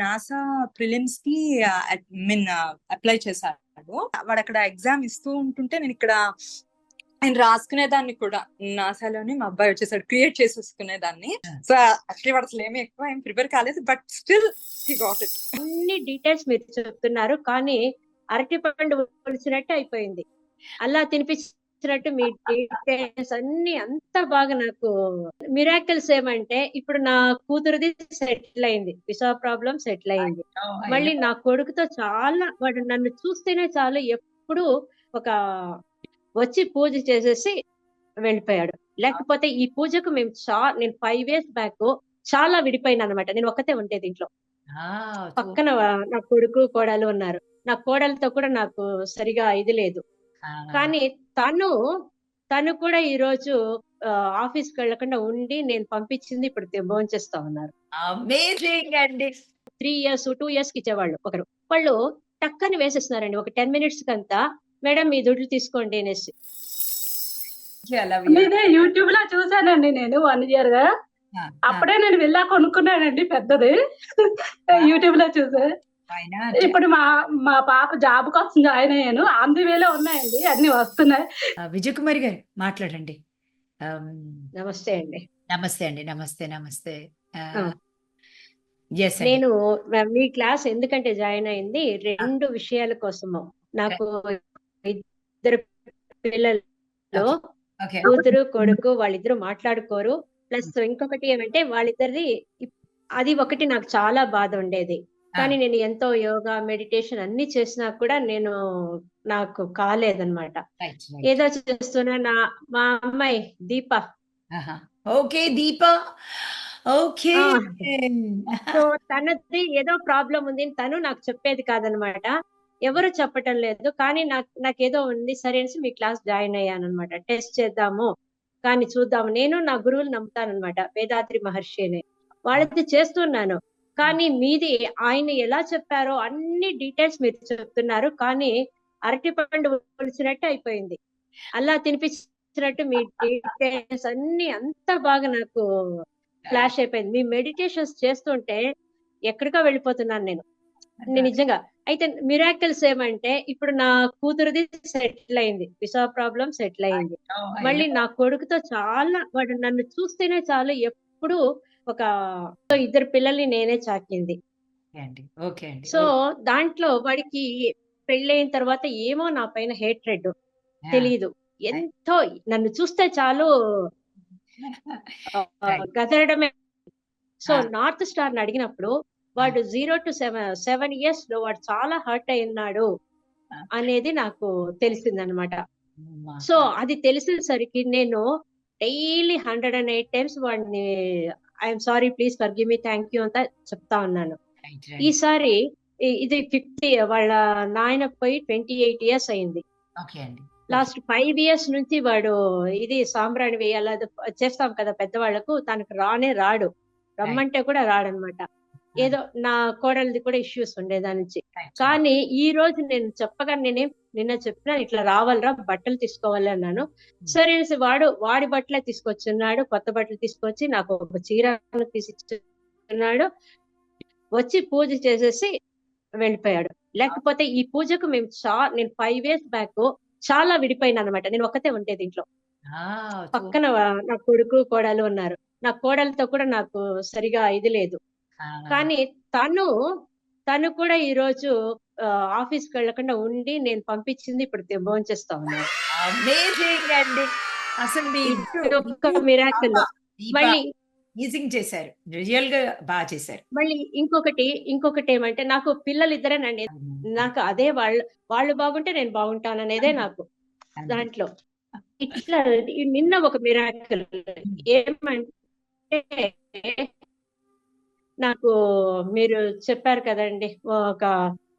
NASA ప్రిలిమ్స్కి mean apply చేశాడు. వాడు అక్కడ ఎగ్జామ్ ఇస్తూ ఉంటుంటే నేను ఇక్కడ ఆయన రాసుకునేదాన్ని కూడా. నాసాలోనే మా అబ్బాయి వచ్చేసాడు క్రియేట్ చేసేసుకునేదాన్ని. సో యాక్చువల్లీ వాడు అసలు ఏమి ఎక్కువ ఏం ప్రిపేర్ కాలేదు but still he got it. అన్ని డీటెయిల్స్ మీరు చెప్తున్నారు కానీ అరటి పండు ఒలిచినట్టు అయిపోయింది. అలా తినిపించినట్టు మీ డీటెయిల్స్ అన్ని అంత బాగా నాకు మిరాకిల్స్ ఏమంటే ఇప్పుడు నా కూతురుది సెటిల్ అయింది. విసా ప్రాబ్లం సెటిల్ అయింది. మళ్ళీ నా కొడుకుతో చాలా వాడు నన్ను చూస్తేనే చాలు ఎప్పుడు ఒక వచ్చి పూజ చేసేసి వెళ్ళిపోయాడు. లేకపోతే ఈ పూజకు మేము చా నేను ఫైవ్ ఇయర్స్ బ్యాక్ చాలా విడిపోయినా అనమాట నేను ఒక్కతే ఉంటే దీంట్లో. పక్కన నా కొడుకు కోడలు ఉన్నారు. నా కోడలతో కూడా నాకు సరిగా ఇది లేదు. కానీ తను తను కూడా ఈ రోజు ఆఫీస్కి వెళ్ళకుండా ఉండి నేను పంపించింది ఇప్పుడు భోజనం చేస్తా ఉన్నారు. అమేజింగ్ అండి. త్రీ ఇయర్స్ టూ ఇయర్స్కి ఇచ్చేవాళ్ళు ఒకరు. వాళ్ళు టక్కని వేసేస్తున్నారండి. ఒక టెన్ మినిట్స్ కంతా మేడం మీ దుడ్లు తీసుకోండి అనేసి. మీదే యూట్యూబ్లో చూసానండి నేను వన్ ఇయర్గా. అప్పుడే నేను వెళ్ళా కొనుక్కున్నానండి పెద్దది. యూట్యూబ్లో చూసా. ఇప్పుడు మా మా పాప జాబ్ కోసం జాయిన్ అయ్యాను. అంది వేలో ఉన్నాయండి. అన్ని వస్తున్నాయి. విజయ్ కుమారి గారు మాట్లాడండి. నమస్తే అండి. నమస్తే అండి. నమస్తే నమస్తే. నేను మీ క్లాస్ ఎందుకంటే జాయిన్ అయింది? రెండు విషయాల కోసము. నాకు ఇద్దరు పిల్లలు. ఓకే. కూతురు కొడుకు వాళ్ళిద్దరు మాట్లాడుకోరు. ప్లస్ ఇంకొకటి ఏమంటే వాళ్ళిద్దరిది అది ఒకటి నాకు చాలా బాధ ఉండేది. కానీ నేను ఎంతో యోగా మెడిటేషన్ అన్ని చేసినా కూడా నేను నాకు కాలేదన్నమాట. ఏదో చేస్తున్నా నా మా అమ్మాయి Deepa. Okay Deepa. Okay. So తనది ఏదో ప్రాబ్లం ఉంది తను నాకు చెప్పేది కాదనమాట ఎవరు చెప్పటం లేదు కానీ నాకు నాకు ఏదో ఉంది సరే అనేసి మీ క్లాస్ జాయిన్ అయ్యాను అనమాట టెస్ట్ చేద్దాము కానీ చూద్దాము. నేను నా గురువులు నమ్ముతానన్నమాట వేదాద్రి మహర్షి అని. వాళ్ళది చేస్తున్నాను. కానీ మీది ఆయన ఎలా చెప్పారో అన్ని డీటెయిల్స్ మీరు చెప్తున్నారు కానీ అరటి పండు ఒలిచినట్టు అయిపోయింది. అలా తినిపించినట్టు మీ డీటెయిల్స్ అన్ని అంత బాగా నాకు ఫ్లాష్ అయిపోయింది. మీ మెడిటేషన్స్ చేస్తుంటే ఎక్కడికో వెళ్ళిపోతున్నాను నేను. నేను నిజంగా. అయితే మిరాకిల్స్ ఏమంటే ఇప్పుడు నా కూతురుది సెటిల్ అయింది. విసా ప్రాబ్లం సెటిల్ అయింది. మళ్ళీ నా కొడుకుతో చాలా వాడు నన్ను చూస్తేనే చాలు. ఎప్పుడు ఒక ఇద్దరు పిల్లల్ని నేనే చాకింది. సో దాంట్లో వాడికి పెళ్ళైన తర్వాత ఏమో నా పైన హేట్రెడ్ తెలియదు ఎంతో నన్ను చూస్తే చాలు గదరడమే. సో. నార్త్ స్టార్ని అడిగినప్పుడు వాడు జీరో టు సెవెన్ సెవెన్ ఇయర్స్లో వాడు చాలా హర్ట్ అయినాడు. అనేది నాకు తెలిసిందనమాట. సో అది తెలిసేసరికి నేను daily hundred and eight times వాడిని I'm sorry please forgive me thank you అంతా చెప్తా ఉన్నాను. ఈసారి ఇది ఫిఫ్టీ వాళ్ళ నాయన పోయి ట్వంటీ ఎయిట్ ఇయర్స్ అయింది లాస్ట్ ఫైవ్ ఇయర్స్ నుంచి వాడు ఇది సాంబ్రాణి వేయాలి చేస్తాం కదా పెద్దవాళ్ళకు తనకు రానే రాడు. రమ్మంటే కూడా రాడనమాట ఏదో నా కోడలిది కూడా ఇష్యూస్ ఉండే దాని నుంచి కానీ ఈ రోజు నేను చెప్పగా నేనేం నిన్న చెప్పినా ఇట్లా రావాలరా బట్టలు తీసుకోవాలి అన్నాను. సరే అనేసి వాడు వాడి బట్టలే తీసుకొచ్చున్నాడు కొత్త బట్టలు తీసుకొచ్చి నాకు ఒక చీర తీసిచ్చున్నాడు. వచ్చి పూజ చేసేసి వెళ్ళిపోయాడు. లేకపోతే ఈ పూజకు మేము చా నేను ఫైవ్ ఇయర్స్ బ్యాక్ చాలా విడిపోయినా అనమాట నేను ఒక్కతే ఉంటే దీంట్లో. పక్కన నా కొడుకు కోడలు ఉన్నారు. నా కోడలతో కూడా నాకు సరిగా ఇది లేదు. కానీ తను తను కూడా ఈ రోజు ఆఫీస్కి వెళ్ళకుండా ఉండి నేను పంపించింది ఇప్పుడు భోజనం చేస్తా ఉన్నాను అమేజింగ్ అండి. అసలు మీ ఇది ఒక్క మిరాకిల్ మళ్ళీ అమేజింగ్ చేశారు. రియల్గా బాగా చేశారు. మళ్ళీ ఇంకొకటి ఇంకొకటి ఏమంటే నాకు పిల్లలు ఇద్దరేనండి నాకు అదే వాళ్ళు వాళ్ళు బాగుంటే నేను బాగుంటాను అనేదే నాకు దాంట్లో. ఇట్లా నిన్న ఒక మిరాకిల్ ఏమంటే నాకు మీరు చెప్పారు కదండి ఒక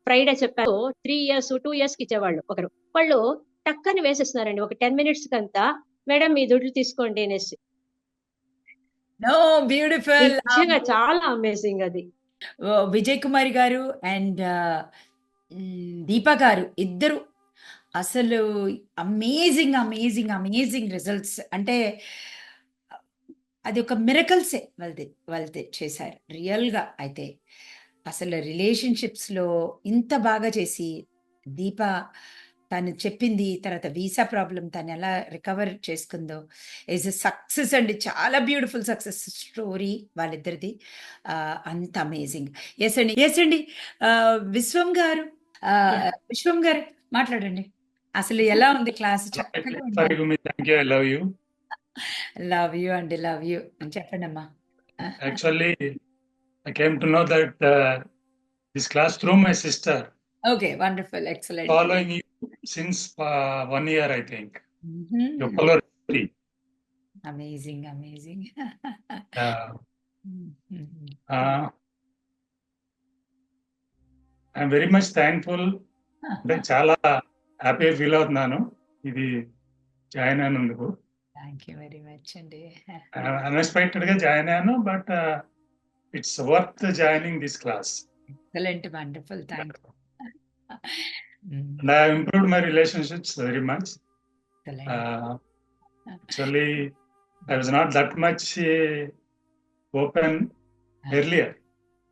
ఫ్రైడే చెప్పారు. త్రీ ఇయర్స్ టూ ఇయర్స్కి ఇచ్చేవాళ్ళు ఒకరు. వాళ్ళు టక్కని వేసేస్తున్నారండి. ఒక టెన్ మినిట్స్ కంతా మేడం మీ దుడ్లు తీసుకోండి అనేసి. బ్యూటిఫుల్. చాలా అమేజింగ్ అది. విజయ్ కుమారి గారు అండ్ దీపా గారు ఇద్దరు అసలు అమేజింగ్ అమేజింగ్ అమేజింగ్ రిజల్ట్స్. అంటే అది ఒక మిరకల్సే వాళ్ళది వాళ్ళది చేశారు రియల్గా అయితే అసలు రిలేషన్షిప్స్‌లో ఇంత బాగా చేసి దీప తను చెప్పింది తర్వాత వీసా ప్రాబ్లమ్ తను ఎలా రికవర్ చేసుకుందో ఈజ్ ఎ సక్సెస్ అండి. చాలా బ్యూటిఫుల్ సక్సెస్ స్టోరీ వాళ్ళిద్దరిది. అంత అమేజింగ్. యెస్ అండి. యెస్ అండి. విశ్వం గారు! విశ్వం గారు మాట్లాడండి. అసలు ఎలా ఉంది క్లాస్? చక్కగా లవ్ యూ. యూ అండి. లవ్ యూ అని చెప్పండమ్మా. Actually, I came to know that uh, this class through my sister. Okay. Wonderful. Excellent. Following you since uh, one year, I think. You హుహు. follow me. Amazing. Amazing. Uh, I'm very much thankful. అంటే చాలా హ్యాపీగా feel అవుతున్నాను. ఇది join అయినందుకు. Thank you very much అండి. అన్ఎక్స్‌పెక్టెడ్‌గా join అయ్యాను. But it's worth joining this class. Excellent. Wonderful. Thank you. Hmm. And I have improved my relationships very much. Excellent. Uh, actually, I was not that much uh, open earlier,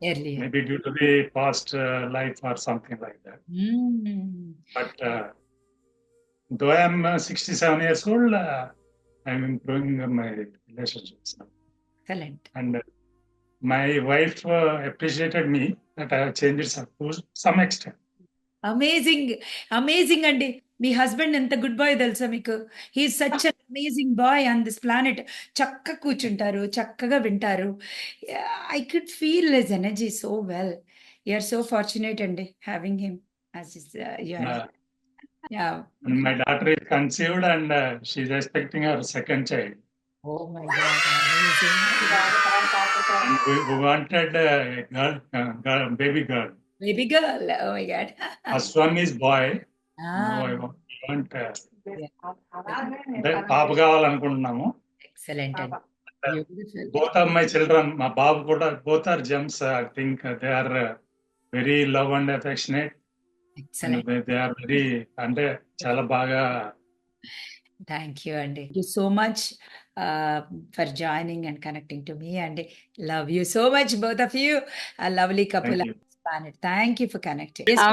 earlier. maybe due to the past uh, life or something like that. హ్మ్. But uh, though I am uh, 67 years old, uh, my wife uh, appreciated me that I have changed some, to some extent. Amazing. Amazing అండి. మీ husband ఎంత good boy తెలుసా మీకు? He such an amazing boy on this planet. చక్కగా కూర్చుంటారు. చక్కగా వింటారు. I could feel his energy so well. You are so fortunate అండి having him as his your Uh, yeah! and my daughter is conceived and uh, she is expecting her second child. My God. Amazing. And we, we wanted uh, a girl, uh, girl, baby girl. Baby girl. Oh my God. First one is boy. I want, uh, పాప కావాలనుకుంటున్నాము. Excellent అండి. Uh, of my children, మా బాబు కూడా both are gems. I think uh, they are uh, very love they are very అంటే చాలా బాగా thank you అండి. You so much for joining and connecting to me అండి. Love you so much both of you. Lovely couple thank you. Planet. Thank you for connecting. Yes.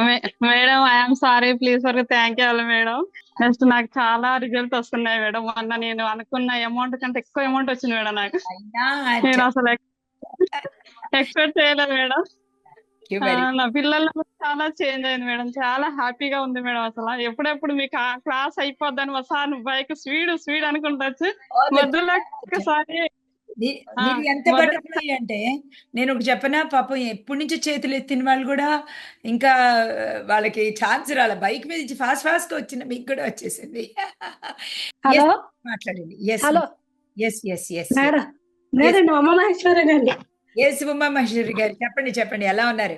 Madam I'm sorry please for thank you madam next నాకు చాలా result వస్తున్నాయి madam మొన్న నేను అనుకున్న amount కంటే ఎక్కువ amount వచ్చింది మేడం నాకు నేను అసలు ఎక్స్పెక్ట్ చేయలేదు మేడం వెరీ నా పిల్లల్లో కూడా చాలా చేంజ్ అయింది మేడం చాలా హ్యాపీగా ఉంది మేడం అసలు ఎప్పుడెప్పుడు మీకు ఆ క్లాస్ అయిపోద్దని మా సార్ బైక్ స్పీడ్ స్పీడ్ అనుకుంటచ్చు మధ్యలో ఒకసారి ఎంత బటర్‌ఫ్లై అంటే నేను ఒకటి చెప్పనా? పాపం ఎప్పటి నుంచో చేతులు ఎత్తిన వాళ్ళు కూడా ఇంకా వాళ్ళకి ఛాన్స్ రాలే. బైక్ మీద నుంచి ఫాస్ట్ ఫాస్ట్‌గా వచ్చిన మీకు కూడా వచ్చేసింది. హలో. మాట్లాడండి. Yes. Hello yes. Yes. Yes. Yes. Madam yes. నేనండి యెస్. ఉమా మహేశ్వరి గారు చెప్పండి. చెప్పండి. ఎలా ఉన్నారు?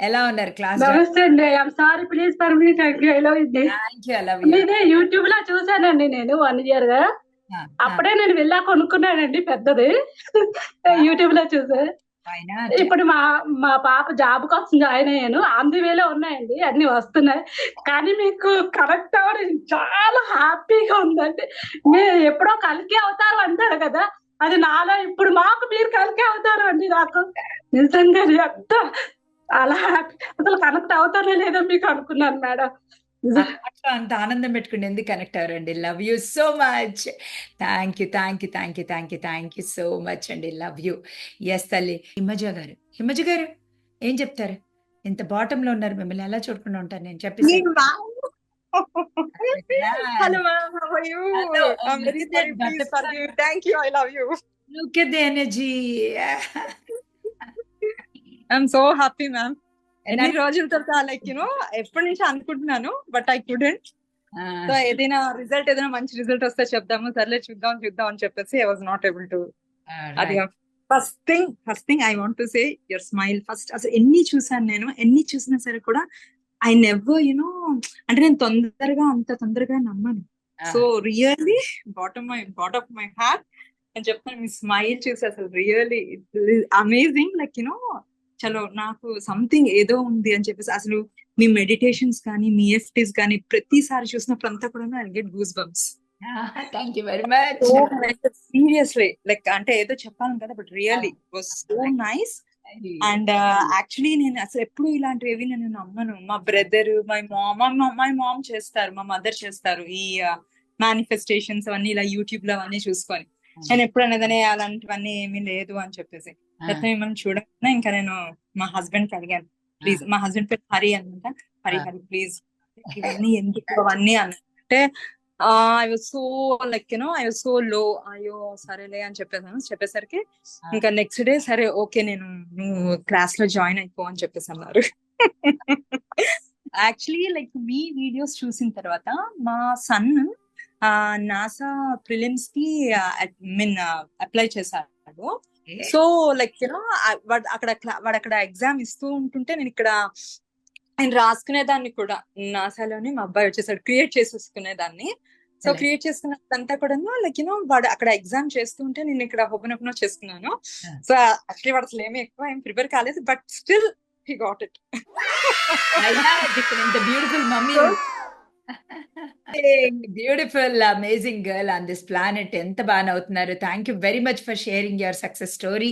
ఎలా ఉన్నారు? క్లాస్ నమస్తే అండి I'm sorry please for me thank you I love అండి thank you. I love you. మీదే యూట్యూబ్లో చూసానండి నేను వన్ ఇయర్గా! అప్పుడే నేను వెళ్ళా కొనుక్కున్నానండి పెద్దది! యూట్యూబ్లో చూసా ఇప్పుడు మా మా పాప జాబ్ కోసం జాయిన్ అయ్యాను ఆన్ ది వేలో ఉన్నాయండి అన్ని వస్తున్నాయి కానీ మీకు కరెక్ట్ అవ్వడం చాలా హ్యాపీగా ఉందండి మీరు ఎప్పుడో కలికి అవుతారు అంటారు కదా అది నాలో ఇప్పుడు మాకు మీరు కలికి అవుతారు అండి నాకు నిజంగా ఎంత అలా అసలు కనెక్ట్ అవుతారో లేదో మీకు అనుకున్నాను మేడం ఆ మాటలో అంత ఆనందం పెట్టుకుని ఎందుకు connect అవ్వరండి? Love you so much. Thank you. Thank you. Thank you. Thank you. Thank you so much అండి. Love you. యెస్ తల్లి. హిమజ గారు. హిమజ గారు ఏం చెప్తారు? ఇంత బాటమ్‌లో ఉన్నారు. మిమ్మల్ని ఎలా చూడకుండా ఉంటాను నేను చెప్పేసి. Hello, ma'am. How are you? Hello. Oh, I'm very sorry. Please forgive. Thank you. I love you. Look at the energy. I'm so happy, ma'am. And ఎన్ని రోజుల తర్వాత లైక్ యూనో ఎప్పటి నుంచి అనుకుంటున్నాను but I couldn't so uh, ఏదైనా result ఏదైనా మంచి result వస్తే చెప్దాము సర్లే చూద్దాం చూద్దాం అని చెప్పేసి I was not able to అది. First thing first thing I want to say your smile first అసలు ఎన్ని చూసాను నేను ఎన్ని చూసినా సరే కూడా ఐ నెవర్ యునో అంటే నేను తొందరగా అంత తొందరగా నమ్మను. So really bottom my bot of my heart అని చెప్తాను మీ స్మైల్ చూసి అసలు రియల్లీ అమేజింగ్ లైక్ యునో చలో నాకు సంథింగ్ ఏదో ఉంది అని చెప్పేసి అసలు మీ మెడిటేషన్స్ కానీ మీ ఎఫ్టీస్ కానీ ప్రతిసారి చూసినప్పుడు అంతా కూడా I get goose bumps thank you very much. Seriously like అంటే ఏదో చెప్పాను కదా but really was so nice and actually నేను అసలు ఎప్పుడు ఇలాంటివి ఏవి నేను నమ్మను. మా brother my mom my mom చేస్తారు మా మదర్ చేస్తారు ఈ మేనిఫెస్టేషన్స్ అవన్నీ ఇలా యూట్యూబ్లో అవన్నీ చూసుకొని. నేను ఎప్పుడు అనేదనే అలాంటివన్నీ ఏమీ లేదు అని చెప్పేసి. అయితే మిమ్మల్ని చూడగానే ఇంకా నేను మా హస్బెండ్కి అడిగాను. ప్లీజ్ మా హస్బెండ్ పేరు హరి అనమాట హరి హరి ప్లీజ్ ఇవన్నీ ఎందుకు అవన్నీ అంటే I was so like you know I was so low అయ్యో సరేలే అని చెప్పేసాను. చెప్పేసరికి ఇంకా నెక్స్ట్ డే సరే ఓకే నేను నువ్వు క్లాస్లో జాయిన్ అయిపో అని చెప్పేసి అన్నారు. యాక్చువల్లీ లైక్ మీ వీడియోస్ చూసిన తర్వాత మా సన్ నాసా ప్రిలిమ్స్కి మీన్ అప్లై చేశాడు. సో లైక్ యూనో వాడు అక్కడ వాడు అక్కడ ఎగ్జామ్ ఇస్తూ ఉంటుంటే నేను ఇక్కడ ఆయన రాసుకునేదాన్ని కూడా. నాసాలోనే మా అబ్బాయి వచ్చేసాడు. క్రియేట్ చేసేసుకునేదాన్ని. సో. క్రియేట్ చేసుకున్నదంతా కూడా లైక్ యూనో వాడు అక్కడ ఎగ్జామ్ చేస్తూ ఉంటే నేను ఇక్కడ హోపనోపనో చేసుకున్నాను. సో యాక్చువల్లీ వాడు అసలు ఏమీ ఎక్కువ ఏం ప్రిపేర్ కాలేదు but still he got it. Beautiful mummy beautiful amazing girl on this planet ఎంత బాగా అవుతున్నారు thank you very much for sharing your success story